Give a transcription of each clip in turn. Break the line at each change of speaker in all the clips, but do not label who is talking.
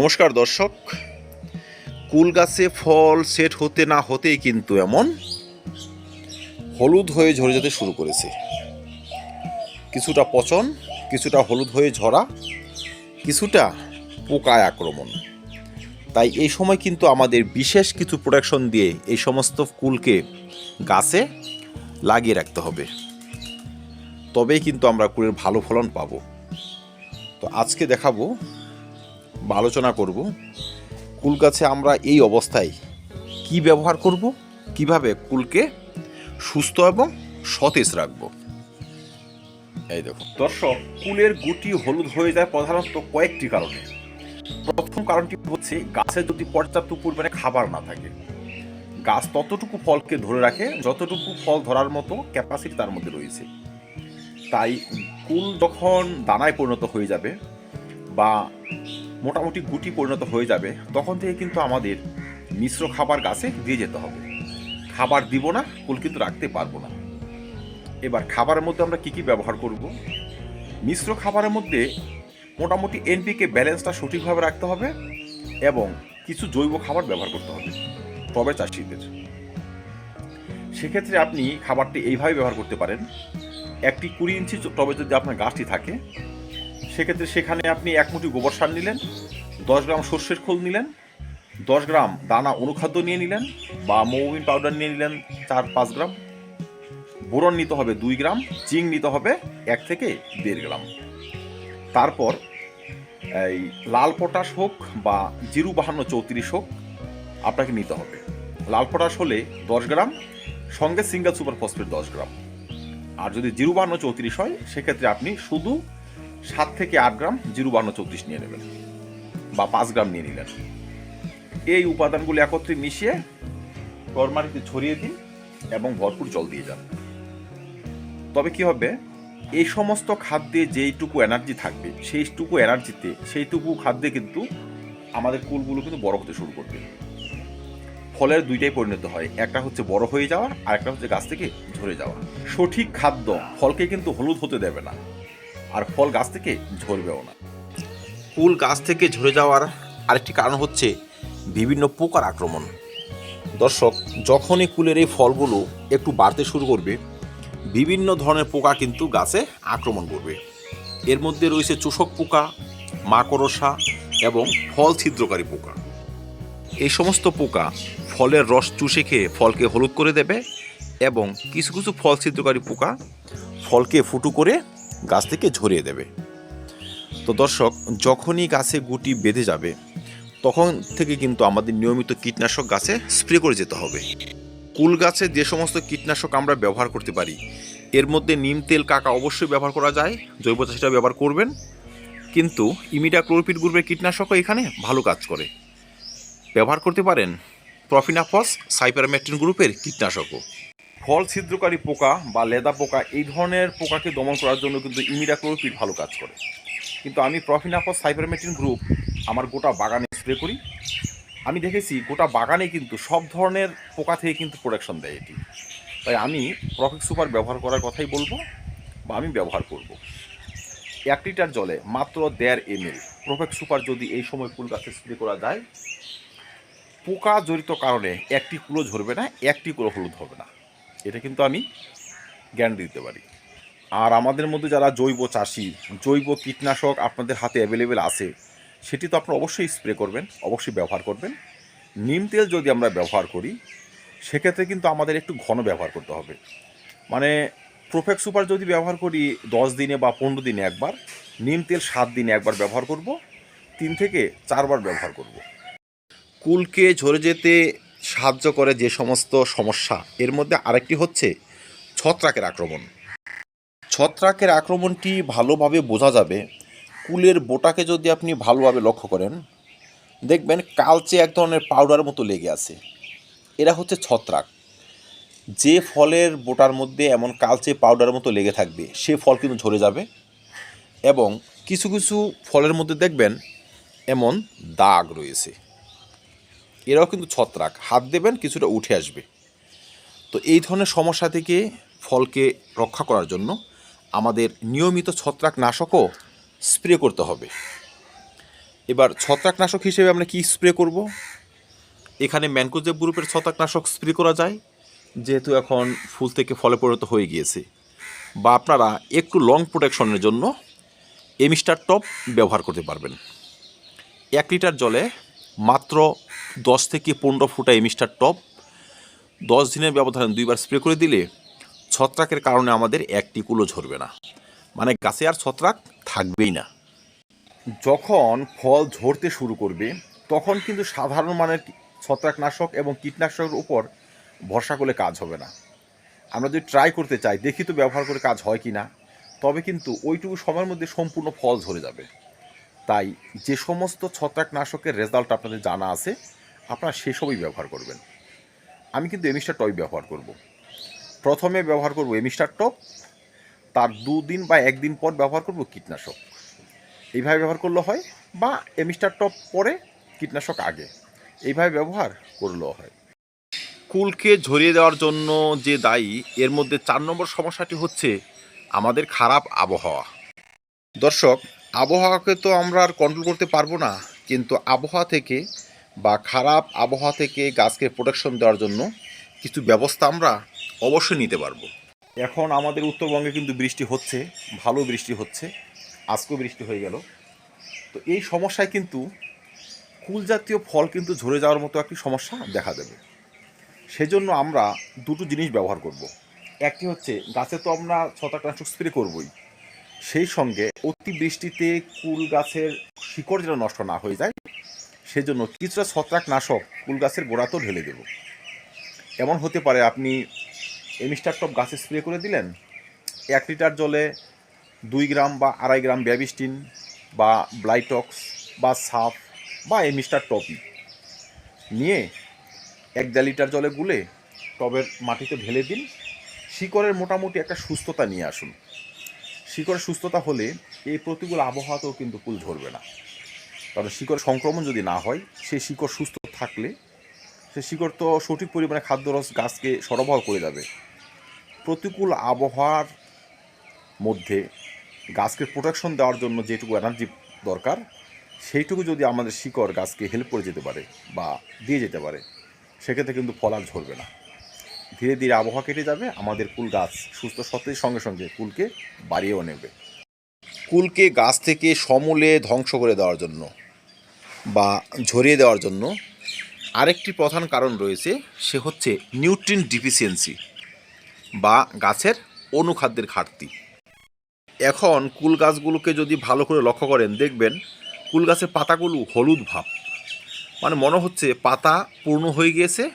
নমস্কার দর্শক। কুল গাছে ফল সেট হতে না হতেই কিন্তু এমন হলুদ হয়ে ঝরে যেতে শুরু করেছে। কিছুটা পচন, কিছুটা হলুদ হয়ে ঝরা, কিছুটা পোকায় আক্রমণ। তাই এই সময় কিন্তু আমাদের বিশেষ কিছু প্রোটেকশন দিয়ে এই সমস্ত কুলকে গাছে লাগিয়ে রাখতে হবে। তবেই কিন্তু আমরা কুলের ভালো ফলন পাবো। তো আজকে দেখাবো বা আলোচনা করব। কুল গাছে আমরা এই অবস্থায় কি ব্যবহার করব? কীভাবে কুলকে সুস্থ এবং সতেজ রাখব? এই দেখো। দর্শক, কুলের গুটি হলুদ হয়ে যায় প্রধানত কয়েকটি কারণে। প্রথম কারণটি হচ্ছে, গাছে যদি পর্যাপ্ত পরিমাণে খাবার না থাকে। গাছ ততটুকু ফলকে ধরে রাখে যতটুকু ফল ধরার মতো ক্যাপাসিটি তার মধ্যে রয়েছে। তাই কুল যখন দানায় পরিণত হয়ে যাবে বা মোটামুটি গুটি পরিণত হয়ে যাবে, তখন থেকে কিন্তু আমাদের মিশ্র খাবার গাছে দিয়ে যেতে হবে। খাবার দিব না, কুল কিন্তু রাখতে পারব না। এবার খাবারের মধ্যে আমরা কি কি ব্যবহার করব? মিশ্র খাবারের মধ্যে মোটামুটি এনপিকে ব্যালেন্সটা সঠিকভাবে রাখতে হবে এবং কিছু জৈব খাবার ব্যবহার করতে হবে টবে চাষিদের। সেক্ষেত্রে আপনি খাবারটি এইভাবে ব্যবহার করতে পারেন। একটি কুড়ি ইঞ্চি টবে যদি আপনার গাছটি থাকে সেক্ষেত্রে সেখানে আপনি এক মুঠি গোবর সার নিলেন, দশ গ্রাম সর্ষের খোল নিলেন, দশ গ্রাম দানা অনুখাদ্য নিয়ে নিলেন বা মৌমিন পাউডার নিয়ে নিলেন চার পাঁচ গ্রাম। বোরন নিতে হবে দুই গ্রাম, চিং নিতে হবে এক থেকে দেড় গ্রাম। তারপর এই লাল পটাশ হোক বা জিরু বাহান্ন চৌত্রিশ হোক, আপনাকে নিতে হবে। লাল পটাশ হলে দশ গ্রাম, সঙ্গে সিঙ্গেল সুপার ফসফেট দশ গ্রাম। আর যদি জিরু বাহান্ন চৌত্রিশ হয়, সেক্ষেত্রে আপনি শুধু সাত থেকে আট গ্রাম জিরু বান্ন চৌত্রিশ নিয়ে নেবেন বা পাঁচ গ্রাম নিয়ে নিলেন। এই উপাদানগুলো একত্রে মিশিয়ে গরমারিতে ছড়িয়ে দিন এবং ভরপুর জল দিয়ে যান। তবে কি হবে? এই সমস্ত খাদ্যে যেইটুকু এনার্জি থাকবে, সেইটুকু এনার্জিতে, সেইটুকু খাদ্যে কিন্তু আমাদের কুলগুলো কিন্তু বড় হতে শুরু করবে। ফলের দুইটাই পরিণত হয়, একটা হচ্ছে বড় হয়ে যাওয়া আর একটা হচ্ছে গাছ থেকে ঝরে যাওয়া সঠিক খাদ্য ফলকে কিন্তু হলুদ হতে দেবে না। আর ফল গাছ থেকে ঝরবেও না। ফুল গাছ থেকে ঝরে যাওয়ার আরেকটি কারণ হচ্ছে বিভিন্ন পোকার আক্রমণ। দর্শক, যখনই ফুলের এই ফলগুলো একটু বাড়তে শুরু করবে, বিভিন্ন ধরনের পোকা কিন্তু গাছে আক্রমণ করবে। এর মধ্যে রয়েছে চোষক পোকা, মাকড়সা এবং ফল ছিদ্রকারী পোকা। এই সমস্ত পোকা ফলের রস চুষে খেয়ে ফলকে হলুদ করে দেবে এবং কিছু কিছু ফল ছিদ্রকারী পোকা ফলকে ফুটু করে গাছ থেকে ঝরিয়ে দেবে। তো দর্শক, যখনই গাছে গুটি বেঁধে যাবে, তখন থেকে কিন্তু আমাদের নিয়মিত কীটনাশক গাছে স্প্রে করে যেতে হবে। কুল গাছে যে সমস্ত কীটনাশক আমরা ব্যবহার করতে পারি, এর মধ্যে নিম তেল কাকা অবশ্যই ব্যবহার করা যায়, জৈব চাষিরা ব্যবহার করবেন। কিন্তু ইমিডা ক্লোরপিড গ্রুপের কীটনাশকও এখানে ভালো কাজ করে। ব্যবহার করতে পারেন প্রফিনাফস সাইপারমেট্রিন গ্রুপের কীটনাশকও। ফল, ছিদ্রকারী পোকা বা লেদা পোকা, এই ধরনের পোকাকে দমন করার জন্য কিন্তু ইমিডাক্লোরপিড ভালো কাজ করে। কিন্তু আমি প্রফিনাফস সাইপারমেট্রিন গ্রুপ, আমার গোটা বাগানে স্প্রে করি। আমি দেখেছি গোটা বাগানে কিন্তু সব ধরনের পোকা থেকে কিন্তু প্রোটেকশন দেয় এটি। তাই আমি প্রফিক সুপার ব্যবহার করার কথাই বলব বা আমি ব্যবহার করব। এক লিটার জলে মাত্র দেড় এম এল প্রফেক্ট সুপার যদি এই সময় ফুল গাছে স্প্রে করা যায়, পোকা জড়িত কারণে একটি কুলো ঝরবে না, একটি কুলো হলুদ হবে না। এটা কিন্তু আমি গ্যারান্টি দিতে পারি। আর আমাদের মধ্যে যারা জৈব চাষি, জৈব কীটনাশক আপনাদের হাতে অ্যাভেলেবেল আছে, সেটি তো আপনারা অবশ্যই স্প্রে করবেন, অবশ্যই ব্যবহার করবেন। নিম তেল যদি আমরা ব্যবহার করি, সেক্ষেত্রে কিন্তু আমাদের একটু ঘন ব্যবহার করতে হবে। মানে প্রোফেক্ট সুপার যদি ব্যবহার করি দশ দিনে বা পনেরো দিনে একবার, নিম তেল সাত দিনে একবার ব্যবহার করব, তিন থেকে চারবার ব্যবহার করব। কুলকে ঝরে যেতে সাহায্য করে যে সমস্ত সমস্যা, এর মধ্যে আরেকটি হচ্ছে ছত্রাকের আক্রমণ। ছত্রাকের আক্রমণটি ভালোভাবে বোঝা যাবে। কুলের বোটাকে যদি আপনি ভালোভাবে লক্ষ্য করেন, দেখবেন কালচে এক ধরনের পাউডার মতো লেগে আছে। এরা হচ্ছে ছত্রাক। যে ফলের বোটার মধ্যে এমন কালচে পাউডার মতো লেগে থাকবে, সে ফল কিন্তু ঝরে যাবে এবং কিছু কিছু ফলের মধ্যে দেখবেন এমন দাগ রয়েছে। এরাও কিন্তু ছত্রাক। হাত দেবেন, কিছুটা উঠে আসবে। তো এই ধরনের সমস্যা থেকে ফলকে রক্ষা করার জন্য আমাদের নিয়মিত ছত্রাক নাশকও স্প্রে করতে হবে। এবার ছত্রাকনাশক হিসেবে আমরা কি স্প্রে করব? এখানে ম্যানকোজেব গ্রুপের ছত্রাকনাশক স্প্রে করা যায়, যেহেতু এখন ফুল থেকে ফলে পরিণত হয়ে গিয়েছে। বা আপনারা একটু লং প্রোটেকশনের জন্য এমিস্টার টপ ব্যবহার করতে পারবেন। এক লিটার জলে মাত্র দশ থেকে পনেরো ফুটা এমিস্টার টপ। দশ দিনের ব্যবধানে দুইবার স্প্রে করে দিলে ছত্রাকের কারণে আমাদের একটি কুলো ঝরবে না। মানে গাছে আর ছত্রাক থাকবেই না। যখন ফল ঝরতে শুরু করবে, তখন কিন্তু সাধারণ মানের ছত্রাকনাশক এবং কীটনাশকের উপর ভরসা করলে কাজ হবে না। আমরা যদি ট্রাই করতে চাই, দেখি তো ব্যবহার করে কাজ হয় কি না তবে কিন্তু ওইটুকু সময়ের মধ্যে সম্পূর্ণ ফল ঝরে যাবে। তাই যে সমস্ত ছত্রাকনাশকের রেজাল্ট আপনাদের জানা আছে আপনারা সেসবই ব্যবহার করবেন। আমি কিন্তু এমিস্টার টপ ব্যবহার করব। প্রথমে ব্যবহার করব এমিস্টার টপ, তার দুদিন বা একদিন পর ব্যবহার করব কীটনাশক। এইভাবে ব্যবহার করলে হয় বা এমিস্টার টপ পরে কীটনাশক আগে। এইভাবে ব্যবহার করলেও হয়। কুলকে ঝরিয়ে দেওয়ার জন্য যে দায়ী, এর মধ্যে চার নম্বর সমস্যাটি হচ্ছে আমাদের খারাপ আবহাওয়া। দর্শক, আবহাওয়াকে তো আমরা আর কন্ট্রোল করতে পারব না, কিন্তু আবহাওয়া থেকে বা খারাপ আবহাওয়া থেকে গাছকে প্রোটেকশন দেওয়ার জন্য কিছু ব্যবস্থা আমরা অবশ্যই নিতে পারব। এখন আমাদের উত্তরবঙ্গে কিন্তু বৃষ্টি হচ্ছে, ভালো বৃষ্টি হচ্ছে, আজকেও বৃষ্টি হয়ে গেল। তো এই সমস্যায় কিন্তু কুল জাতীয় ফল কিন্তু ঝরে যাওয়ার মতো একটি সমস্যা দেখা দেবে। সেজন্য আমরা দুটো জিনিস ব্যবহার করব। একটি হচ্ছে, গাছে তো আমরা ছত্রাকনাশক স্প্রে করবই। সেই সঙ্গে অতি বৃষ্টিতে কুল গাছের শিকড় যেন নষ্ট না হয়ে যায় সেজন্য কিছুটা ছত্রাকনাশক কুল গাছের গোড়াতেও ঢেলে দেব। এমন হতে পারে আপনি এমিস্টার টপ গাছে স্প্রে করে দিলেন, এক লিটার জলে দুই গ্রাম বা আড়াই গ্রাম ব্যাবিস্টিন বা ব্লাইটক্স বা সাফ বা এমিস্টার টপি নিয়ে এক দেড় লিটার জলে গুলে টবের মাটিতে ঢেলে দিন। শিকড়ের মোটামুটি একটা সুস্থতা নিয়ে আসুন। শিকড়ের সুস্থতা হলে এই প্রতিকূল আবহাওয়াতেও কিন্তু ফুল ঝরবে না। কারণ শিকড় সংক্রমণ যদি না হয় সেই শিকড় সুস্থ থাকলে, সে শিকড় তো সঠিক পরিমাণে খাদ্যরস গাছকে সরবরাহ করে যাবে। প্রতিকূল আবহাওয়ার মধ্যে গাছকে প্রোটেকশন দেওয়ার জন্য যেটুকু এনার্জি দরকার, সেইটুকু যদি আমাদের শিকড় গাছকে হেল্প করে যেতে পারে বা দিয়ে যেতে পারে, সেক্ষেত্রে কিন্তু ফল আর ঝরবে না। ধীরে ধীরে আবহাওয়া কেটে যাবে, আমাদের কুল গাছ সুস্থ সতেজ সঙ্গে সঙ্গে কুলকে বাড়িয়েও নেবে। কুলকে গাছ থেকে সমূলে ধ্বংস করে দেওয়ার জন্য বা ঝরিয়ে দেওয়ার জন্য আরেকটি প্রধান কারণ রয়েছে, সে হচ্ছে নিউট্রিন ডিফিসিয়েন্সি বা গাছের অনুখাদ্যের ঘাটতি। এখন কুল গাছগুলোকে যদি ভালো করে লক্ষ্য করেন, দেখবেন কুল গাছের পাতাগুলো হলুদ ভাব। মানে মনে হচ্ছে পাতা পূর্ণ হয়ে গিয়েছে,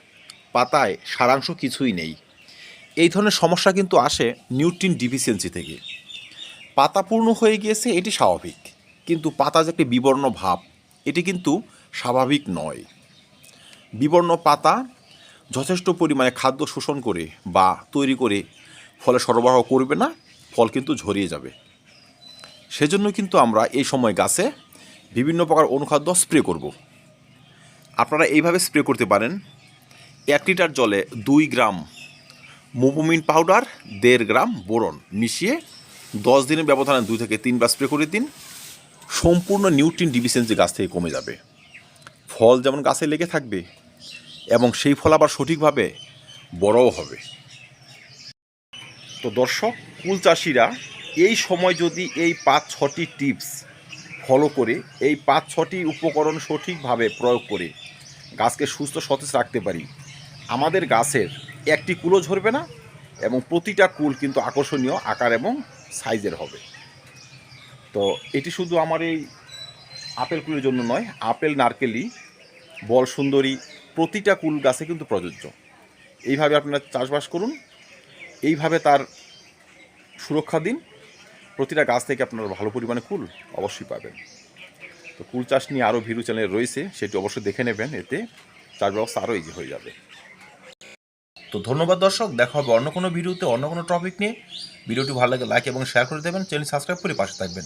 পাতায় সারাংশ কিছুই নেই। এই ধরনের সমস্যা কিন্তু আসে নিউট্রিন ডিফিসিয়েন্সি থেকে। পাতা পূর্ণ হয়ে গিয়েছে, এটি স্বাভাবিক। কিন্তু পাতা যে একটি বিবর্ণ ভাব এটি কিন্তু স্বাভাবিক নয়। বিবর্ণ পাতা যথেষ্ট পরিমাণে খাদ্য শোষণ করে বা তৈরি করে ফলে সরবরাহ করবে না, ফল কিন্তু ঝরিয়ে যাবে। সেজন্য কিন্তু আমরা এই সময় গাছে বিভিন্ন প্রকার অনুখাদ্য স্প্রে করব। আপনারা এইভাবে স্প্রে করতে পারেন। এক লিটার জলে দুই গ্রাম মোবোমিন পাউডার, দেড় গ্রাম বোরন মিশিয়ে দশ দিনের ব্যবধানে দুই থেকে তিনবার স্প্রে করে দিন। সম্পূর্ণ নিউট্রিন ডিফিসিয়েন্সি গাছ থেকে কমে যাবে। ফল যেমন গাছে লেগে থাকবে, এবং সেই ফল আবার সঠিকভাবে বড়ও হবে। তো দর্শক, কুল চাষিরা এই সময় যদি এই পাঁচ ছটি টিপস ফলো করে, এই পাঁচ ছটি উপকরণ সঠিকভাবে প্রয়োগ করে গাছকে সুস্থ সতেজ রাখতে পারি, আমাদের গাছের একটি কুলও ঝরবে না, এবং প্রতিটা কুল কিন্তু আকর্ষণীয় আকার এবং সাইজের হবে। তো এটি শুধু আমার এই আপেল কুলের জন্য নয়, আপেল, নারকেলি, বল সুন্দরী, প্রতিটা কুল গাছে কিন্তু প্রযোজ্য। এইভাবে আপনারা চাষবাস করুন, এইভাবে তার সুরক্ষা দিন। প্রতিটা গাছ থেকে আপনারা ভালো পরিমাণে কুল অবশ্যই পাবেন। তো কুল চাষ নিয়ে আরও ভিডিও চ্যানেল রয়েছে, সেটি অবশ্যই দেখে নেবেন, এতে চাষ ব্যবস্থা আরও ইজি হয়ে যাবে। তো ধন্যবাদ দর্শক, দেখা হবে অন্য কোনো ভিডিওতে অন্য কোনো টপিক নিয়ে। ভিডিওটি ভালো লাগে লাইক এবং শেয়ার করে দেবেন চ্যানেল সাবস্ক্রাইব করে পাশে থাকবেন।